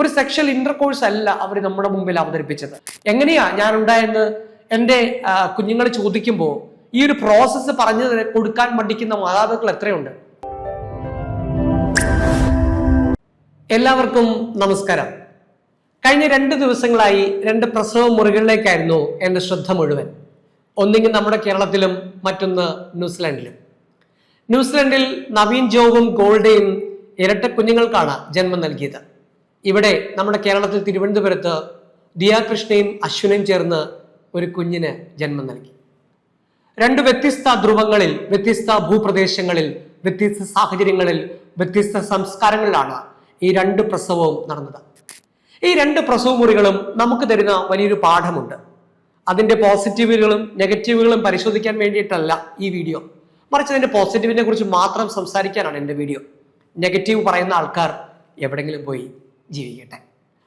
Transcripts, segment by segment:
ഒരു sexual intercourse അല്ല അവർ നമ്മുടെ മുമ്പിൽ അവതരിപ്പിച്ചത്. എങ്ങനെയാ ഞാൻ ഉണ്ടായെന്ന് എന്റെ കുഞ്ഞുങ്ങൾ ചോദിക്കുമ്പോൾ ഈ ഒരു പ്രോസസ്സ് പറഞ്ഞു കൊടുക്കാൻ മടിക്കുന്ന മാതാപിതാക്കൾ എത്രയുണ്ട്? എല്ലാവർക്കും നമസ്കാരം. കഴിഞ്ഞ രണ്ട് ദിവസങ്ങളായി രണ്ട് പ്രസവ മുറികളിലേക്കായിരുന്നു എന്റെ ശ്രദ്ധ മുഴുവൻ. ഒന്നെങ്കിൽ നമ്മുടെ കേരളത്തിലും മറ്റൊന്ന് ന്യൂസിലാൻഡിലും. ന്യൂസിലൻഡിൽ നവീൻ ജോവും ഗോൾഡയും ഇരട്ട കുഞ്ഞുങ്ങൾക്കാണ് ജന്മം നൽകിയത്. ഇവിടെ നമ്മുടെ കേരളത്തിൽ തിരുവനന്തപുരത്ത് ദിയാകൃഷ്ണയും അശ്വിനും ചേർന്ന് ഒരു കുഞ്ഞിന് ജന്മം നൽകി. രണ്ട് വ്യത്യസ്ത ധ്രുവങ്ങളിൽ വ്യത്യസ്ത ഭൂപ്രദേശങ്ങളിൽ വ്യത്യസ്ത സാഹചര്യങ്ങളിൽ വ്യത്യസ്ത സംസ്കാരങ്ങളിലാണ് ഈ രണ്ട് പ്രസവവും നടന്നത്. ഈ രണ്ട് പ്രസവ മുറികളും നമുക്ക് തരുന്ന വലിയൊരു പാഠമുണ്ട്. അതിന്റെ പോസിറ്റീവുകളും നെഗറ്റീവുകളും പരിശോധിക്കാൻ വേണ്ടിയിട്ടല്ല ഈ വീഡിയോ. മറിച്ച് അതിന്റെ പോസിറ്റീവിനെ കുറിച്ച് മാത്രം സംസാരിക്കാനാണ് എന്റെ വീഡിയോ. നെഗറ്റീവ് പറയുന്ന ആൾക്കാർ എവിടെങ്കിലും പോയി ജീവിക്കട്ടെ.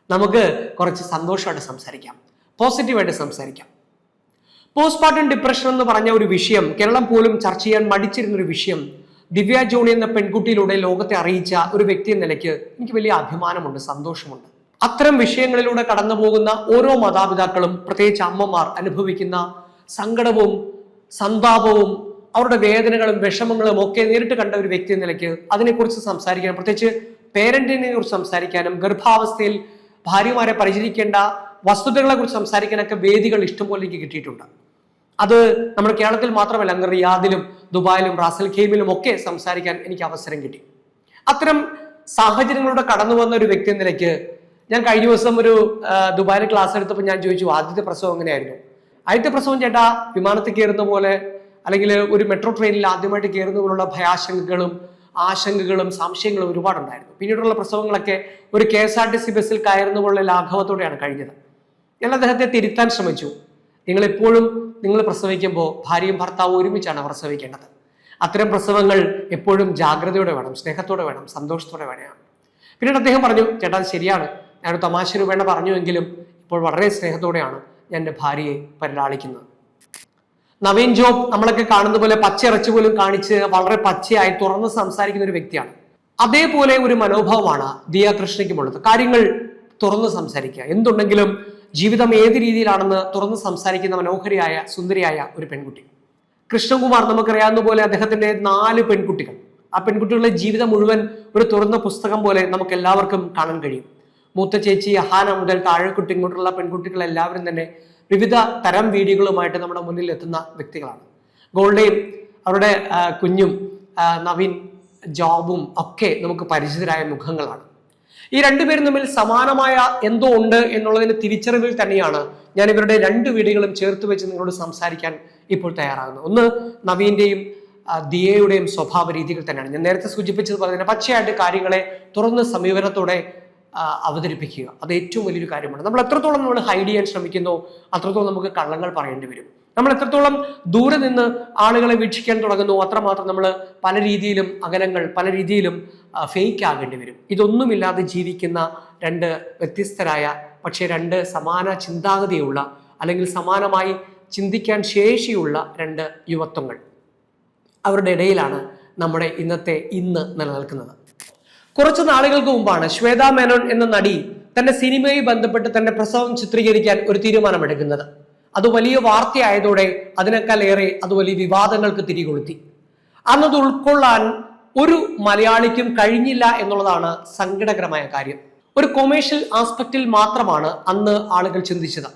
നമുക്ക് കുറച്ച് സന്തോഷമായിട്ട് സംസാരിക്കാം. പോസിറ്റീവായിട്ട് സംസാരിക്കാം. പോസ്റ്റ്മോർട്ടം ഡിപ്രഷൻ എന്ന് പറഞ്ഞ ഒരു വിഷയം കേരളം പോലും ചർച്ച ചെയ്യാൻ മടിച്ചിരുന്ന ഒരു വിഷയം ദിവ്യ ജോണി എന്ന പെൺകുട്ടിയിലൂടെ ലോകത്തെ അറിയിച്ച ഒരു വ്യക്തി എന്ന നിലയ്ക്ക് എനിക്ക് വലിയ അഭിമാനമുണ്ട് സന്തോഷമുണ്ട്. അത്തരം വിഷയങ്ങളിലൂടെ കടന്നു പോകുന്ന ഓരോ മാതാപിതാക്കളും പ്രത്യേകിച്ച് അമ്മമാർ അനുഭവിക്കുന്ന സങ്കടവും സന്താപവും അവരുടെ വേദനകളും വിഷമങ്ങളും ഒക്കെ നേരിട്ട് കണ്ട ഒരു വ്യക്തി എന്ന നിലയ്ക്ക് അതിനെക്കുറിച്ച് സംസാരിക്കണം. പ്രത്യേകിച്ച് പേരന്റിനെ കുറിച്ച് സംസാരിക്കാനും ഗർഭാവസ്ഥയിൽ ഭാര്യമാരെ പരിചരിക്കേണ്ട വസ്തുതകളെ കുറിച്ച് സംസാരിക്കാനൊക്കെ വേദികൾ ഇഷ്ടംപോലെ എനിക്ക് കിട്ടിയിട്ടുണ്ട്. അത് നമ്മുടെ കേരളത്തിൽ മാത്രമല്ല അങ്ങ് റിയാദിലും ദുബായിലും റാസൽ ഖേമിലും ഒക്കെ സംസാരിക്കാൻ എനിക്ക് അവസരം കിട്ടി. അത്തരം സാഹചര്യങ്ങളിലൂടെ കടന്നു വന്ന ഒരു വ്യക്തി എന്ന നിലയ്ക്ക് ഞാൻ കഴിഞ്ഞ ദിവസം ഒരു ദുബായിൽ ക്ലാസ് എടുത്തപ്പോൾ ഞാൻ ചോദിച്ചു ആദ്യത്തെ പ്രസവം എങ്ങനെയായിരുന്നു? ആദ്യത്തെ പ്രസവം ചേട്ടാ വിമാനത്തിൽ കയറുന്ന പോലെ അല്ലെങ്കിൽ ഒരു മെട്രോ ട്രെയിനിൽ ആദ്യമായിട്ട് കയറുന്ന പോലുള്ള ഭയാശങ്കകളും ആശങ്കകളും സംശയങ്ങളും ഒരുപാടുണ്ടായിരുന്നു. പിന്നീടുള്ള പ്രസവങ്ങളൊക്കെ ഒരു K S R T C ബസ്സിൽ കയറുന്ന പോലെ ലാഘവത്തോടെയാണ് കഴിഞ്ഞത്. ഞാൻ അദ്ദേഹത്തെ തിരുത്താൻ ശ്രമിച്ചു. നിങ്ങൾ എപ്പോഴും നിങ്ങൾ പ്രസവിക്കുമ്പോൾ ഭാര്യയും ഭർത്താവും ഒരുമിച്ചാണ് പ്രസവിക്കേണ്ടത്. അത്തരം പ്രസവങ്ങൾ എപ്പോഴും ജാഗ്രതയോടെ വേണം സ്നേഹത്തോടെ വേണം സന്തോഷത്തോടെ വേണം. പിന്നീട് അദ്ദേഹം പറഞ്ഞു ചേട്ടാ ശരിയാണ്. ഞാൻ തമാശ രൂപേണ പറഞ്ഞുവെങ്കിലും ഇപ്പോൾ വളരെ സ്നേഹത്തോടെയാണ് ഞാൻ എന്റെ ഭാര്യയെ പരിലാളിക്കുന്നത്. നവീൻ ജോബ് നമ്മളൊക്കെ കാണുന്ന പോലെ പച്ചയിറച്ചി പോലും കാണിച്ച് വളരെ പച്ചയായി തുറന്ന് സംസാരിക്കുന്ന ഒരു വ്യക്തിയാണ്. അതേപോലെ ഒരു മനോഭാവമാണ് ദിയ കൃഷ്ണയ്ക്കുമുള്ളത് കാര്യങ്ങൾ തുറന്ന് സംസാരിക്കുക. എന്തുണ്ടെങ്കിലും ജീവിതം ഏത് രീതിയിലാണെന്ന് തുറന്ന് സംസാരിക്കുന്ന മനോഹരിയായ സുന്ദരിയായ ഒരു പെൺകുട്ടി. കൃഷ്ണകുമാർ നമുക്കറിയാവുന്ന പോലെ അദ്ദേഹത്തിന്റെ നാല് പെൺകുട്ടികൾ. ആ പെൺകുട്ടികളുടെ ജീവിതം മുഴുവൻ ഒരു തുറന്ന പുസ്തകം പോലെ നമുക്ക് എല്ലാവർക്കും കാണാൻ കഴിയും. മൂത്ത ചേച്ചി അഹാന മുതൽ താഴെക്കുട്ടി ഇങ്ങോട്ടുള്ള പെൺകുട്ടികൾ എല്ലാവരും തന്നെ വിവിധ തരം വീഡിയോകളുമായിട്ട് നമ്മുടെ മുന്നിൽ എത്തുന്ന വ്യക്തികളാണ്. ഗോൾഡയും അവരുടെ കുഞ്ഞും നവീൻ ജോബും ഒക്കെ നമുക്ക് പരിചിതരായ മുഖങ്ങളാണ്. ഈ രണ്ടുപേരും തമ്മിൽ സമാനമായ എന്തോ ഉണ്ട് എന്നുള്ളതിന് തിരിച്ചറിവിൽ തന്നെയാണ് ഞാൻ ഇവരുടെ രണ്ട് വീഡിയോകളും ചേർത്ത് വെച്ച് നിങ്ങളോട് സംസാരിക്കാൻ ഇപ്പോൾ തയ്യാറാകുന്നത്. ഒന്ന് നവീന്റെയും ദിയയുടെയും സ്വഭാവ രീതികൾ തന്നെയാണ്. ഞാൻ നേരത്തെ സൂചിപ്പിച്ചതുപോലെ തന്നെ പച്ചയായിട്ട് കാര്യങ്ങളെ തുറന്ന് സമീപനത്തോടെ അവതരിപ്പിക്കുക. അത് ഏറ്റവും വലിയൊരു കാര്യമാണ്. നമ്മൾ എത്രത്തോളം നമ്മൾ ഹൈഡ് ചെയ്യാൻ ശ്രമിക്കുന്നു അത്രത്തോളം നമുക്ക് കള്ളങ്ങൾ പറയേണ്ടി വരും. നമ്മൾ എത്രത്തോളം ദൂരെ നിന്ന് ആളുകളെ വീക്ഷിക്കാൻ തുടങ്ങുന്നു അത്രമാത്രം നമ്മൾ പല രീതിയിലും അകലങ്ങൾ പല രീതിയിലും ഫേക്ക് ആകേണ്ടി വരും. ഇതൊന്നുമില്ലാതെ ജീവിക്കുന്ന രണ്ട് വ്യത്യസ്തരായ പക്ഷേ രണ്ട് സമാന ചിന്താഗതിയുള്ള അല്ലെങ്കിൽ സമാനമായി ചിന്തിക്കാൻ ശേഷിയുള്ള രണ്ട് യുവത്വങ്ങൾ അവരുടെ ഇടയിലാണ് നമ്മുടെ ഇന്നത്തെ ഇന്ന് നിലനിൽക്കുന്നത്. കുറച്ച് നാളുകൾക്ക് മുമ്പാണ് ശ്വേത മേനോൻ എന്ന നടി തന്റെ സിനിമയുമായി ബന്ധപ്പെട്ട് തന്റെ പ്രസവം ചിത്രീകരിക്കാൻ ഒരു തീരുമാനമെടുക്കുന്നത്. അത് വലിയ വാർത്തയായതോടെ അതിനേക്കാൾ ഏറെ അത് വലിയ വിവാദങ്ങൾക്ക് തിരികൊളുത്തി. അന്നത് ഉൾക്കൊള്ളാൻ ഒരു മലയാളിക്കും കഴിഞ്ഞില്ല എന്നുള്ളതാണ് സങ്കടകരമായ കാര്യം. ഒരു കൊമേഴ്ഷ്യൽ ആസ്പെക്റ്റിൽ മാത്രമാണ് അന്ന് ആളുകൾ ചിന്തിച്ചത്.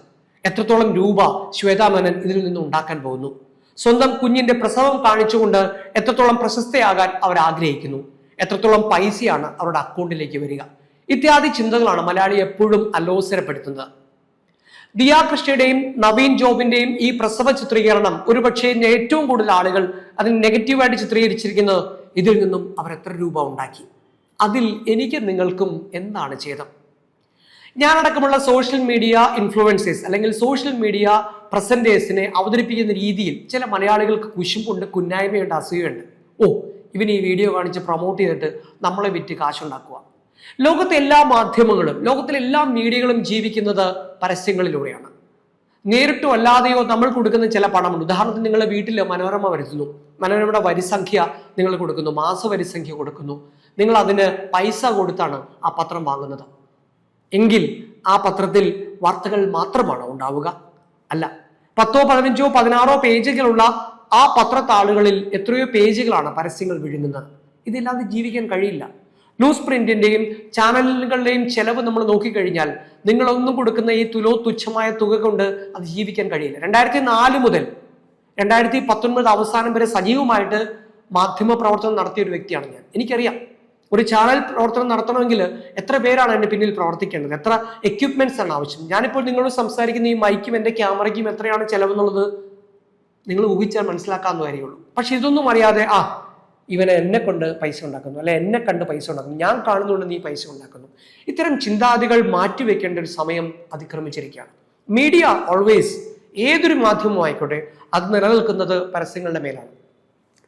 എത്രത്തോളം രൂപ ശ്വേതാ മേനൻ ഇതിൽ നിന്ന് ഉണ്ടാക്കാൻ പോകുന്നു? സ്വന്തം കുഞ്ഞിന്റെ പ്രസവം കാണിച്ചുകൊണ്ട് എത്രത്തോളം പ്രശസ്തയാകാൻ അവർ ആഗ്രഹിക്കുന്നു? എത്രത്തോളം പൈസയാണ് അവരുടെ അക്കൗണ്ടിലേക്ക് വരിക. ഇത്യാദി ചിന്തകളാണ് മലയാളി എപ്പോഴും അലോസരപ്പെടുത്തുന്നത്. ദിയാ കൃഷ്ണയുടെയും നവീൻ ജോബിന്റെയും ഈ പ്രസവ ചിത്രീകരണം ഒരുപക്ഷെ ഏറ്റവും കൂടുതൽ ആളുകൾ അതിന് നെഗറ്റീവായിട്ട് ചിത്രീകരിച്ചിരിക്കുന്നത് ഇതിൽ നിന്നും അവർ എത്ര രൂപ ഉണ്ടാക്കി? അതിൽ എനിക്ക് നിങ്ങൾക്കും എന്താണ് ഛേദം? ഞാനടക്കമുള്ള സോഷ്യൽ മീഡിയ ഇൻഫ്ലുവൻസേഴ്സ് അല്ലെങ്കിൽ സോഷ്യൽ മീഡിയ പ്രസന്റേഴ്സിനെ അവതരിപ്പിക്കുന്ന രീതിയിൽ ചില മലയാളികൾക്ക് കുശുമ്പുണ്ട് കുന്നായ്മയുണ്ട് അസൂയുണ്ട്. ഓ ഇവൻ ഈ വീഡിയോ കാണിച്ച് പ്രൊമോട്ട് ചെയ്തിട്ട് നമ്മളെ വിറ്റ് കാശുണ്ടാക്കുക. ലോകത്തെ എല്ലാ മാധ്യമങ്ങളും ലോകത്തിലെ എല്ലാ മീഡിയകളും ജീവിക്കുന്നത് പരസ്യങ്ങളിലൂടെയാണ്. നേരിട്ടോ അല്ലാതെയോ നമ്മൾ കൊടുക്കുന്ന ചില പണമുണ്ട്. ഉദാഹരണത്തിന് നിങ്ങളുടെ വീട്ടിൽ മനോരമ വരുത്തുന്നു. മനോരമയുടെ വരിസംഖ്യ നിങ്ങൾ കൊടുക്കുന്നു. മാസ വരിസംഖ്യ കൊടുക്കുന്നു. നിങ്ങൾ അതിന് പൈസ കൊടുത്താണ് ആ പത്രം വാങ്ങുന്നത്. എങ്കിൽ ആ പത്രത്തിൽ വാർത്തകൾ മാത്രമാണോ ഉണ്ടാവുക? അല്ല. പത്തോ പതിനഞ്ചോ പതിനാറോ പേജുകളുള്ള ആ പത്രത്താളുകളിൽ എത്രയോ പേജുകളാണ് പരസ്യങ്ങൾ വിഴുങ്ങുന്നത്. ഇതില്ലാതെ ജീവിക്കാൻ കഴിയില്ല. ന്യൂസ് പ്രിന്റിന്റെയും ചാനലുകളുടെയും ചെലവ് നമ്മൾ നോക്കിക്കഴിഞ്ഞാൽ നിങ്ങളൊന്നും കൊടുക്കുന്ന ഈ തുലോ തുച്ഛമായ തുക കൊണ്ട് അത് ജീവിക്കാൻ കഴിയില്ല. രണ്ടായിരത്തി നാല് മുതൽ രണ്ടായിരത്തി പത്തൊൻപത് അവസാനം വരെ സജീവമായിട്ട് മാധ്യമ പ്രവർത്തനം നടത്തിയ ഒരു വ്യക്തിയാണ് ഞാൻ. എനിക്കറിയാം. ഒരു ചാനൽ പ്രവർത്തനം നടത്തണമെങ്കിൽ എത്ര പേരാണ് എന്റെ പിന്നിൽ പ്രവർത്തിക്കേണ്ടത്? എത്ര എക്യുപ്മെന്റ്സ് ആണ് ആവശ്യം? ഞാനിപ്പോൾ നിങ്ങളോട് സംസാരിക്കുന്ന ഈ മൈക്കും എന്റെ ക്യാമറയ്ക്കും എത്രയാണ് ചെലവെന്നുള്ളത് നിങ്ങൾ ഊഹിച്ചാൽ മനസ്സിലാക്കാവുന്ന കാര്യമുള്ളൂ. പക്ഷെ ഇതൊന്നും അറിയാതെ ആ ഇവനെ എന്നെ കൊണ്ട് പൈസ ഉണ്ടാക്കുന്നു അല്ലെ എന്നെ കണ്ട് പൈസ ഉണ്ടാക്കുന്നു ഞാൻ കാണുന്നുകൊണ്ട് നീ പൈസ ഉണ്ടാക്കുന്നു. ഇത്തരം ചിന്താതികൾ മാറ്റിവെക്കേണ്ട ഒരു സമയം അതിക്രമിച്ചിരിക്കുകയാണ്. മീഡിയ ഓൾവേസ് ഏതൊരു മാധ്യമവും ആയിക്കോട്ടെ അത് നിലനിൽക്കുന്നത് പരസ്യങ്ങളുടെ മേലാണ്.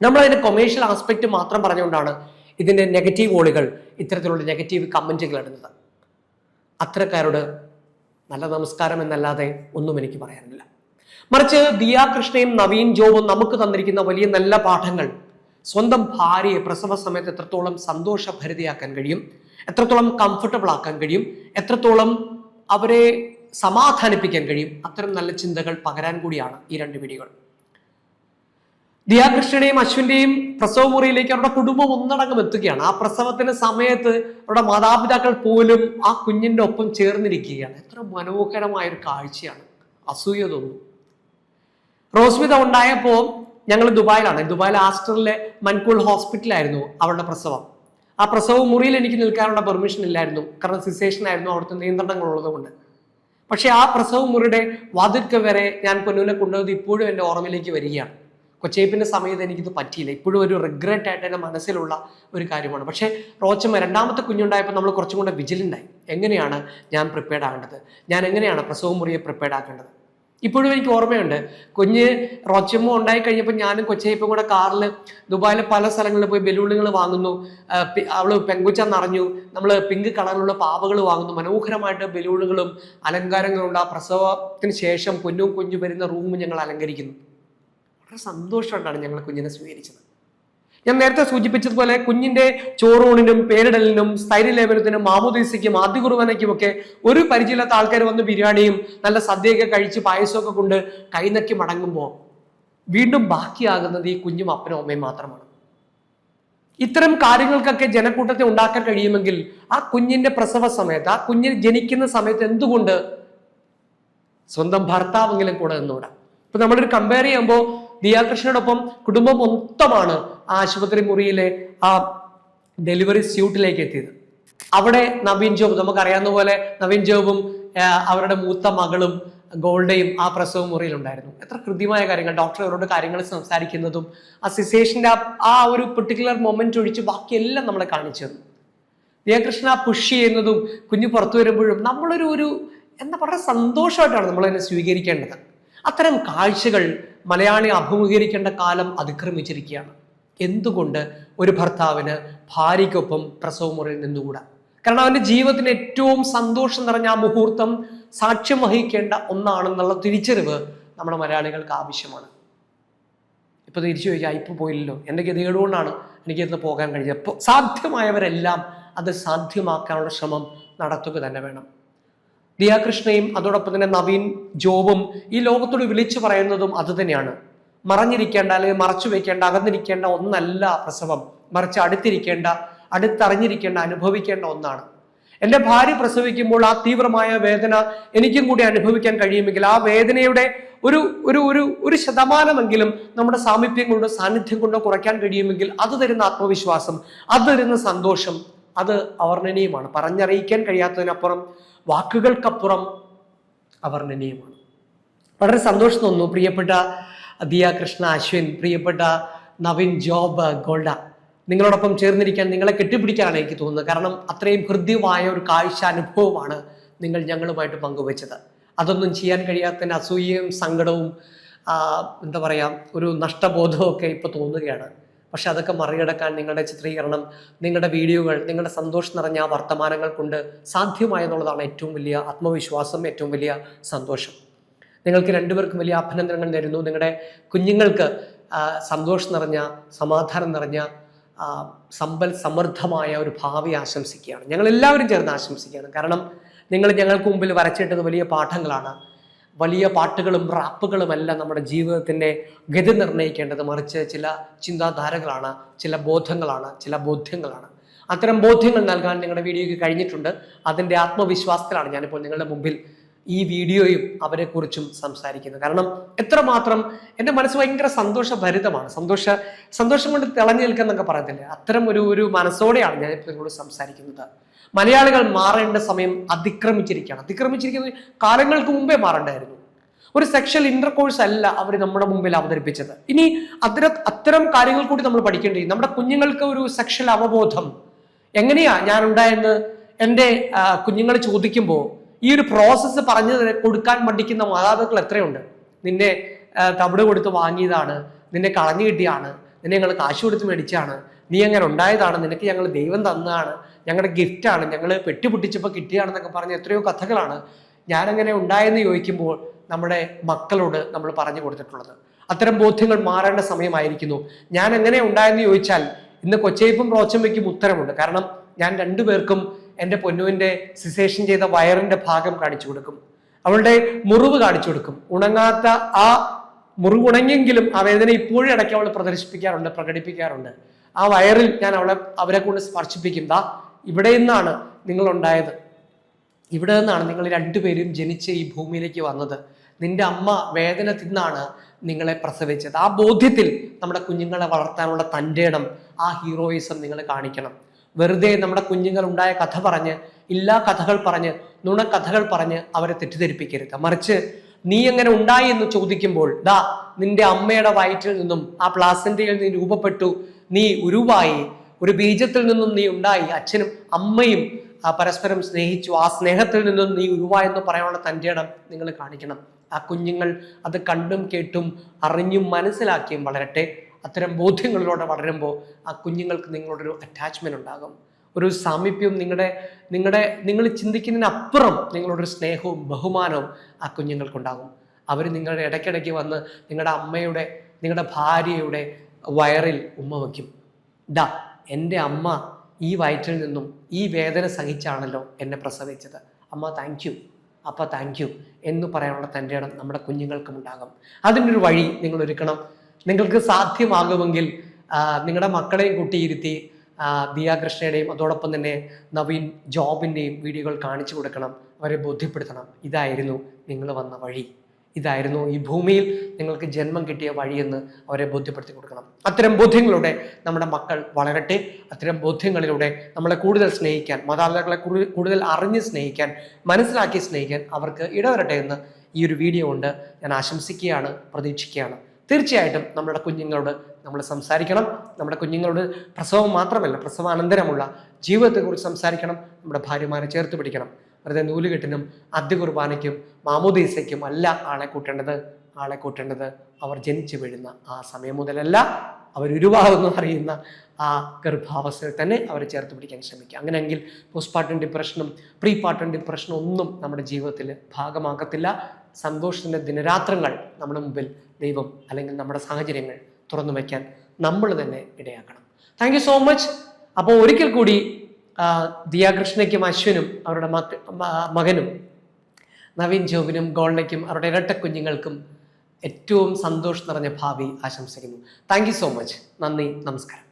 നമ്മൾ അതിന്റെ കൊമേഴ്ഷ്യൽ ആസ്പെക്ട് മാത്രം പറഞ്ഞുകൊണ്ടാണ് ഇതിന്റെ നെഗറ്റീവ് ഓളുകൾ ഇത്തരത്തിലുള്ള നെഗറ്റീവ് കമന്റുകൾ ഇടുന്നത്. അത്തരക്കാരോട് നല്ല നമസ്കാരം എന്നല്ലാതെ ഒന്നും എനിക്ക് പറയാനില്ല. മറിച്ച് ദിയാ കൃഷ്ണയും നവീൻ ജോബും നമുക്ക് തന്നിരിക്കുന്ന വലിയ നല്ല പാഠങ്ങൾ. സ്വന്തം ഭാര്യയെ പ്രസവ സമയത്ത് എത്രത്തോളം സന്തോഷഭരിതയാക്കാൻ കഴിയും എത്രത്തോളം കംഫർട്ടബിൾ ആക്കാൻ കഴിയും എത്രത്തോളം അവരെ സമാധാനിപ്പിക്കാൻ കഴിയും അത്തരം നല്ല ചിന്തകൾ പകരാൻ കൂടിയാണ് ഈ രണ്ട് വീഡിയോകൾ ദിയാകൃഷ്ണയുടെയും അശ്വിന്റെയും പ്രസവ മുറിയിലേക്ക് അവരുടെ കുടുംബം ഒന്നടങ്കം എത്തുകയാണ്. ആ പ്രസവത്തിന്റെ സമയത്ത് അവരുടെ മാതാപിതാക്കൾ പോലും ആ കുഞ്ഞിന്റെ ഒപ്പം ചേർന്നിരിക്കുകയാണ്. എത്ര മനോഹരമായ ഒരു കാഴ്ചയാണ്. അസൂയ തോന്നുന്നു. റോസ്മിത ഉണ്ടായപ്പോൾ ഞങ്ങൾ ദുബായിലാണ്. ദുബായിൽ ആസ്റ്ററിലെ മൻകൂൾ ഹോസ്പിറ്റലായിരുന്നു അവളുടെ പ്രസവം. ആ പ്രസവ മുറിയിൽ എനിക്ക് നിൽക്കാനുള്ള പെർമിഷൻ ഇല്ലായിരുന്നു. കാരണം സിസേഷൻ ആയിരുന്നു അവിടുത്തെ നിയന്ത്രണങ്ങൾ ഉള്ളതുകൊണ്ട്. പക്ഷേ ആ പ്രസവ മുറിയുടെ വാതിൽക്ക് വരെ ഞാൻ പൊന്നുവിനെ കൊണ്ടുവന്നത് ഇപ്പോഴും എന്റെ ഓർമ്മയിലേക്ക് വരികയാണ്. കൊച്ചേപ്പിന്റെ സമയത്ത് എനിക്കിത് പറ്റിയില്ല. ഇപ്പോഴും ഒരു റിഗ്രറ്റ് ആയിട്ട് എന്റെ മനസ്സിലുള്ള ഒരു കാര്യമാണ്. പക്ഷേ റോച്ചമ്മ രണ്ടാമത്തെ കുഞ്ഞുണ്ടായപ്പോൾ നമ്മൾ കുറച്ചും കൂടെ വിജിലന്റായി എങ്ങനെയാണ് ഞാൻ പ്രിപ്പയർഡ് ആകേണ്ടത്? ഞാൻ എങ്ങനെയാണ് പ്രസവ മുറിയെ പ്രിപ്പയർഡ് ആക്കേണ്ടത്? ഇപ്പോഴും എനിക്ക് ഓർമ്മയുണ്ട്. കുഞ്ഞ് റോച്ചമ്മ ഉണ്ടായി കഴിഞ്ഞപ്പോൾ ഞാനും കൊച്ചയപ്പം കൂടെ കാറിൽ ദുബായിലെ പല സ്ഥലങ്ങളിൽ പോയി ബലൂണുകൾ വാങ്ങുന്നു. അവൾ പെങ്കുച്ച നിറഞ്ഞു. നമ്മൾ പിങ്ക് കളറിലുള്ള പാവകൾ വാങ്ങുന്നു. മനോഹരമായിട്ട് ബലൂണുകളും അലങ്കാരങ്ങളുണ്ട്. ആ പ്രസവത്തിന് ശേഷം പൊന്നും കുഞ്ഞു വരുന്ന റൂം ഞങ്ങൾ അലങ്കരിക്കുന്നു. വളരെ സന്തോഷമായിട്ടാണ് ഞങ്ങൾ കുഞ്ഞിനെ സ്വീകരിച്ചത്. ഞാൻ നേരത്തെ സൂചിപ്പിച്ചതുപോലെ കുഞ്ഞിന്റെ ചോറൂണിനും പേരിടലിനും സ്ഥൈര്യലേപനത്തിനും മാമുദീസയ്ക്കും ആദ്യ കുർബാനയ്ക്കും ഒക്കെ ഒരു പരിചയമില്ലാത്ത ആൾക്കാർ വന്ന് ബിരിയാണിയും നല്ല സദ്യയൊക്കെ കഴിച്ച് പായസമൊക്കെ കൊണ്ട് കൈനക്കി മടങ്ങുമ്പോൾ വീണ്ടും ബാക്കിയാകുന്നത് ഈ കുഞ്ഞും അപ്പനും അമ്മയും മാത്രമാണ്. ഇത്തരം കാര്യങ്ങൾക്കൊക്കെ ജനക്കൂട്ടത്തെ ഉണ്ടാക്കാൻ കഴിയുമെങ്കിൽ ആ കുഞ്ഞിന്റെ പ്രസവ സമയത്ത് ആ കുഞ്ഞിന് ജനിക്കുന്ന സമയത്ത് എന്തുകൊണ്ട് സ്വന്തം ഭർത്താവെങ്കിലും കൂടെ നിന്നൂടാ ഇപ്പൊ നമ്മളൊരു കമ്പയർ ചെയ്യുമ്പോൾ ദിയാകൃഷ്ണനോടൊപ്പം കുടുംബം മൊത്തമാണ് ആശുപത്രി മുറിയിലെ ആ ഡെലിവറി സ്യൂട്ടിലേക്ക് എത്തിയത്. അവിടെ നവീൻ ജോബ് നമുക്കറിയാവുന്ന പോലെ നവീൻ ജോബും അവരുടെ മൂത്ത മകളും ഗോൾഡയും ആ പ്രസവ മുറിയിൽ ഉണ്ടായിരുന്നു എത്ര കൃത്യമായ കാര്യങ്ങൾ ഡോക്ടർ അവരോട് കാര്യങ്ങൾ സംസാരിക്കുന്നതും ആ സിസേഷന്റെ ആ- ഒരു പെർട്ടിക്കുലർ മൊമെന്റ് ഒഴിച്ച് ബാക്കിയെല്ലാം നമ്മളെ കാണിച്ചു തന്നു. ദിയകൃഷ്ണ പുഷ് ചെയ്യുന്നതും കുഞ്ഞു പുറത്തു വരുമ്പോഴും നമ്മളൊരു ഒരു എന്താ വളരെ സന്തോഷമായിട്ടാണ് നമ്മൾ അതിനെ സ്വീകരിക്കേണ്ടത്. അത്തരം കാഴ്ചകൾ മലയാളി അഭിമുഖീകരിക്കേണ്ട കാലം അതിക്രമിച്ചിരിക്കുകയാണ്. എന്തുകൊണ്ട് ഒരു ഭർത്താവിന് ഭാര്യയ്ക്കൊപ്പം പ്രസവ മുറിയിൽ നിന്നുകൂടാ? കാരണം അവന്റെ ജീവിതത്തിന് ഏറ്റവും സന്തോഷം നിറഞ്ഞ ആ മുഹൂർത്തം സാക്ഷ്യം വഹിക്കേണ്ട ഒന്നാണെന്നുള്ള തിരിച്ചറിവ് നമ്മുടെ മലയാളികൾക്ക് ആവശ്യമാണ്. ഇപ്പൊ തിരിച്ചു ചോദിക്കാം ഇപ്പൊ പോയില്ലല്ലോ? എന്റെ ഗതികേട് എനിക്ക് ഇന്ന് പോകാൻ കഴിഞ്ഞത്? അപ്പോൾ സാധ്യമായവരെല്ലാം അത് സാധ്യമാക്കാനുള്ള ശ്രമം നടത്തുക തന്നെ വേണം. ദിയാകൃഷ്ണയും അതോടൊപ്പം തന്നെ നവീൻ ജോബും ഈ ലോകത്തോട് വിളിച്ചു പറയുന്നതും അത് തന്നെയാണ്. മറഞ്ഞിരിക്കേണ്ട അല്ലെങ്കിൽ മറച്ചു വെക്കേണ്ട അകന്നിരിക്കേണ്ട ഒന്നല്ല പ്രസവം. മറിച്ച് അടുത്തിരിക്കേണ്ട അടുത്തറിഞ്ഞിരിക്കേണ്ട അനുഭവിക്കേണ്ട ഒന്നാണ്. എന്റെ ഭാര്യ പ്രസവിക്കുമ്പോൾ ആ തീവ്രമായ വേദന എനിക്കും കൂടി അനുഭവിക്കാൻ കഴിയുമെങ്കിൽ ആ വേദനയുടെ ഒരു ഒരു ഒരു ഒരു ശതമാനമെങ്കിലും നമ്മുടെ സാമീപ്യം കൊണ്ടോ സാന്നിധ്യം കൊണ്ടോ കുറയ്ക്കാൻ കഴിയുമെങ്കിൽ അത് തരുന്ന ആത്മവിശ്വാസം അത് തരുന്ന സന്തോഷം അത് അവർണനീയമാണ്. പറഞ്ഞറിയിക്കാൻ കഴിയാത്തതിനപ്പുറം വാക്കുകൾക്കപ്പുറം അവർണനീയമാണ്. വളരെ സന്തോഷം തോന്നുന്നു പ്രിയപ്പെട്ട ദിയ കൃഷ്ണ അശ്വിൻ പ്രിയപ്പെട്ട നവീൻ ജോബ് ഗോൾഡ. നിങ്ങളോടൊപ്പം ചേർന്നിരിക്കാൻ നിങ്ങളെ കെട്ടിപ്പിടിക്കാനാണ് എനിക്ക് തോന്നുന്നത്. കാരണം അത്രയും ഹൃദ്യമായ ഒരു കാഴ്ച അനുഭവമാണ് നിങ്ങൾ ഞങ്ങളുമായിട്ട് പങ്കുവച്ചത്. അതൊന്നും ചെയ്യാൻ കഴിയാത്തതിന് അസൂയയും സങ്കടവും എന്താ പറയുക ഒരു നഷ്ടബോധവും ഒക്കെ ഇപ്പോൾ തോന്നുകയാണ്. പക്ഷെ അതൊക്കെ മറികടക്കാൻ നിങ്ങളുടെ ചിത്രീകരണം നിങ്ങളുടെ വീഡിയോകൾ നിങ്ങളുടെ സന്തോഷം നിറഞ്ഞ ആ വർത്തമാനങ്ങൾ കൊണ്ട് സാധ്യമായെന്നുള്ളതാണ് ഏറ്റവും വലിയ ആത്മവിശ്വാസം ഏറ്റവും വലിയ സന്തോഷം. നിങ്ങൾക്ക് രണ്ടുപേർക്കും വലിയ അഭിനന്ദനങ്ങൾ നേരുന്നു. നിങ്ങളുടെ കുഞ്ഞുങ്ങൾക്ക് സന്തോഷം നിറഞ്ഞ സമാധാനം നിറഞ്ഞ സമ്പൽ സമൃദ്ധമായ ഒരു ഭാവി ആശംസിക്കുകയാണ്. ഞങ്ങൾ എല്ലാവരും ചേർന്ന് ആശംസിക്കുകയാണ്. കാരണം നിങ്ങൾ ഞങ്ങൾക്ക് മുമ്പിൽ വരച്ചിട്ടത് വലിയ പാഠങ്ങളാണ്. വലിയ പാട്ടുകളും റാപ്പുകളും എല്ലാം നമ്മുടെ ജീവിതത്തിന്റെ ഗതി നിർണയിക്കേണ്ടത് മറിച്ച് ചില ചിന്താധാരകളാണ് ചില ബോധങ്ങളാണ് ചില ബോധ്യങ്ങളാണ്. അത്തരം ബോധ്യങ്ങൾ നൽകാൻ നിങ്ങളുടെ വീഡിയോയ്ക്ക് കഴിഞ്ഞിട്ടുണ്ട്. അതിന്റെ ആത്മവിശ്വാസത്തിലാണ് ഞാനിപ്പോൾ നിങ്ങളുടെ മുമ്പിൽ ഈ വീഡിയോയും അവരെക്കുറിച്ചും സംസാരിക്കുന്നത് കാരണം എത്രമാത്രം എന്റെ മനസ്സ് ഭയങ്കര സന്തോഷഭരിതമാണ്. സന്തോഷ സന്തോഷം കൊണ്ട് തിളഞ്ഞു നിൽക്കുന്നൊക്കെ പറയത്തില്ലേ? അത്തരം ഒരു ഒരു മനസ്സോടെയാണ് ഞാൻ നിങ്ങളോട് സംസാരിക്കുന്നത്. മലയാളികൾ മാറേണ്ട സമയം അതിക്രമിച്ചിരിക്കുകയാണ്. അതിക്രമിച്ചിരിക്കുന്നത് കാലങ്ങൾക്ക് മുമ്പേ മാറേണ്ടായിരുന്നു. ഒരു സെക്ഷൽ ഇന്റർകോഴ്സ് അല്ല അവർ നമ്മുടെ മുമ്പിൽ അവതരിപ്പിച്ചത്. ഇനി അത്തരം അത്തരം കാര്യങ്ങൾ കൂടി നമ്മൾ പഠിക്കേണ്ടി നമ്മുടെ കുഞ്ഞുങ്ങൾക്ക് ഒരു സെക്ഷൽ അവബോധം. എങ്ങനെയാ ഞാൻ ഉണ്ടായെന്ന് എന്റെ കുഞ്ഞുങ്ങൾ ചോദിക്കുമ്പോൾ ഈ ഒരു പ്രോസസ്സ് പറഞ്ഞു കൊടുക്കാൻ മടിക്കുന്ന മാതാപിതാക്കൾ എത്രയുണ്ട്? നിന്നെ തവിട് കൊടുത്ത് വാങ്ങിയതാണ് നിന്നെ കളഞ്ഞു കിട്ടിയാണ് നിന്നെ ഞങ്ങൾ കാശ് കൊടുത്ത് മേടിച്ചാണ് നീ അങ്ങനെ ഉണ്ടായതാണ് നിനക്ക് ഞങ്ങൾ ദൈവം തന്നതാണ് ഞങ്ങളുടെ ഗിഫ്റ്റാണ് ഞങ്ങൾ പെട്ടിപൊട്ടിച്ചപ്പോൾ കിട്ടിയാണെന്നൊക്കെ പറഞ്ഞ എത്രയോ കഥകളാണ് ഞാനങ്ങനെ ഉണ്ടായെന്ന് ചോദിക്കുമ്പോൾ നമ്മുടെ മക്കളോട് നമ്മൾ പറഞ്ഞു കൊടുത്തിട്ടുള്ളത്. അത്തരം ബോധ്യങ്ങൾ മാറേണ്ട സമയമായിരിക്കുന്നു. ഞാൻ എങ്ങനെ ഉണ്ടായെന്ന് ചോദിച്ചാൽ ഇന്ന് കൊച്ചേപ്പും റോച്ചമ്മയ്ക്കും ഉത്തരമുണ്ട്. കാരണം ഞാൻ രണ്ടുപേർക്കും എന്റെ പൊന്നുവിന്റെ സിസേഷൻ ചെയ്ത വയറിന്റെ ഭാഗം കാണിച്ചു കൊടുക്കും. അവളുടെ മുറിവ് കാണിച്ചു കൊടുക്കും. ഉണങ്ങാത്ത ആ മുറിവ് ഉണങ്ങിയെങ്കിലും ആ വേദന ഇപ്പോഴും ഇടയ്ക്ക് അവൾ പ്രദർശിപ്പിക്കാറുണ്ട് പ്രകടിപ്പിക്കാറുണ്ട്. ആ വയറിൽ ഞാൻ അവളെ അവരെ കൊണ്ട് സ്പർശിപ്പിക്കും. ദാ ഇവിടെ നിന്നാണ് നിങ്ങൾ ഉണ്ടായത് ഇവിടെ നിന്നാണ് നിങ്ങൾ രണ്ടുപേരും ജനിച്ച് ഈ ഭൂമിയിലേക്ക് വന്നത്. നിന്റെ അമ്മ വേദന തിന്നാണ് നിങ്ങളെ പ്രസവിച്ചത്. ആ ബോധ്യത്തിൽ നമ്മുടെ കുഞ്ഞുങ്ങളെ വളർത്താനുള്ള തന്റെ ഇടം ആ ഹീറോയിസം നിങ്ങൾ കാണിക്കണം. വെറുതെ നമ്മുടെ കുഞ്ഞുങ്ങൾ ഉണ്ടായ കഥ പറഞ്ഞ് ഇല്ലാ കഥകൾ പറഞ്ഞ് നുണക്കഥകൾ പറഞ്ഞ് അവരെ തെറ്റിദ്ധരിപ്പിക്കരുത്. മറിച്ച് നീ എങ്ങനെ ഉണ്ടായി എന്ന് ചോദിക്കുമ്പോൾ ദാ നിന്റെ അമ്മയുടെ വയറ്റിൽ നിന്നും ആ പ്ലാസന്റയിൽ നീ രൂപപ്പെട്ടു നീ ഉരുവായി ഒരു ബീജത്തിൽ നിന്നും നീ ഉണ്ടായി അച്ഛനും അമ്മയും പരസ്പരം സ്നേഹിച്ചു ആ സ്നേഹത്തിൽ നിന്നും നീ ഉരുവായെന്ന് പറയാനുള്ള തന്റെ ഇടം നിങ്ങൾ കാണിക്കണം. ആ കുഞ്ഞുങ്ങൾ അത് കണ്ടും കേട്ടും അറിഞ്ഞും മനസ്സിലാക്കിയും വളരട്ടെ. അത്തരം ബോധ്യങ്ങളിലൂടെ വളരുമ്പോൾ ആ കുഞ്ഞുങ്ങൾക്ക് നിങ്ങളോടൊരു അറ്റാച്ച്മെന്റ് ഉണ്ടാകും. ഒരു സാമീപ്യവും നിങ്ങളുടെ നിങ്ങളുടെ നിങ്ങൾ ചിന്തിക്കുന്നതിനപ്പുറം നിങ്ങളോടൊരു സ്നേഹവും ബഹുമാനവും ആ കുഞ്ഞുങ്ങൾക്കുണ്ടാകും. അവർ നിങ്ങളുടെ ഇടയ്ക്കിടയ്ക്ക് വന്ന് നിങ്ങളുടെ അമ്മയുടെ നിങ്ങളുടെ ഭാര്യയുടെ വയറിൽ ഉമ്മ വയ്ക്കും. ദാ എന്റെ അമ്മ ഈ വയറ്റിൽ നിന്നും ഈ വേദന സഹിച്ചാണല്ലോ എന്നെ പ്രസവിച്ചത്. അമ്മ താങ്ക് യു അപ്പ താങ്ക് യു എന്ന് പറയാനുള്ള തന്റെ ഇടം നമ്മുടെ കുഞ്ഞുങ്ങൾക്കും ഉണ്ടാകും. അതിന്റെ ഒരു വഴി നിങ്ങൾ ഒരുക്കണം നിങ്ങൾക്ക് സാധ്യമാകുമെങ്കിൽ നിങ്ങളുടെ മക്കളെയും കൂട്ടിയിരുത്തി ദിയ കൃഷ്ണയുടെയും അതോടൊപ്പം തന്നെ നവീൻ ജോബിന്റെയും വീഡിയോകൾ കാണിച്ചു കൊടുക്കണം അവരെ ബോധ്യപ്പെടുത്തണം. ഇതായിരുന്നു നിങ്ങൾ വന്ന വഴി. ഇതായിരുന്നു ഈ ഭൂമിയിൽ നിങ്ങൾക്ക് ജന്മം കിട്ടിയ വഴിയെന്ന് അവരെ ബോധ്യപ്പെടുത്തി കൊടുക്കണം. അത്തരം ബോധ്യങ്ങളുടെ നമ്മുടെ മക്കൾ വളരട്ടെ. അത്തരം ബോധ്യങ്ങളിലൂടെ നമ്മളെ കൂടുതൽ സ്നേഹിക്കാൻ മാതാപിതാക്കളെ കൂടുതൽ അറിഞ്ഞ് സ്നേഹിക്കാൻ മനസ്സിലാക്കി സ്നേഹിക്കാൻ അവർക്ക് ഇടവരട്ടെ എന്ന് ഈ ഒരു വീഡിയോ കൊണ്ട് ഞാൻ ആശംസിക്കുകയാണ് പ്രതീക്ഷിക്കുകയാണ്. തീർച്ചയായിട്ടും നമ്മുടെ കുഞ്ഞുങ്ങളോട് നമ്മൾ സംസാരിക്കണം. നമ്മുടെ കുഞ്ഞുങ്ങളോട് പ്രസവം മാത്രമല്ല പ്രസവാനന്തരമുള്ള ജീവിതത്തെക്കുറിച്ച് സംസാരിക്കണം. നമ്മുടെ ഭാര്യമാരെ ചേർത്ത് പിടിക്കണം. വെറുതെ നൂലുകെട്ടിനും അദ്യ കുർബാനയ്ക്കും മാമോദീസയ്ക്കും അല്ല ആളെ കൂട്ടേണ്ടത്. ആളെ കൂട്ടേണ്ടത് അവർ ജനിച്ചു വീഴുന്ന ആ സമയം മുതലല്ല അവർ ഉരുവാകുന്നു അറിയുന്ന ആ ഗർഭാവസ്ഥയിൽ തന്നെ അവരെ ചേർത്ത് പിടിക്കാൻ ശ്രമിക്കുക. അങ്ങനെയെങ്കിൽ പോസ്റ്റ്പാർട്ടം ഡിപ്രഷനും പ്രീ പാർട്ടം ഡിപ്രഷനും ഒന്നും നമ്മുടെ ജീവിതത്തിൽ ഭാഗമാക്കത്തില്ല സന്തോഷത്തിന്റെ ദിനരാത്രങ്ങൾ നമ്മുടെ മുമ്പിൽ ദൈവം അല്ലെങ്കിൽ നമ്മുടെ സാഹചര്യങ്ങൾ തുറന്നു വയ്ക്കാൻ നമ്മൾ തന്നെ ഇടയാക്കണം. താങ്ക് യു സോ മച്ച് അപ്പോൾ ഒരിക്കൽ കൂടി ദിയാകൃഷ്ണയ്ക്കും അശ്വനും അവരുടെ മകനും നവീൻ ജോബിനും ഗോൾണയ്ക്കും അവരുടെ ഇരട്ട കുഞ്ഞുങ്ങൾക്കും ഏറ്റവും സന്തോഷം നിറഞ്ഞ ഭാവി ആശംസിക്കുന്നു. താങ്ക് സോ മച്ച് നന്ദി നമസ്കാരം.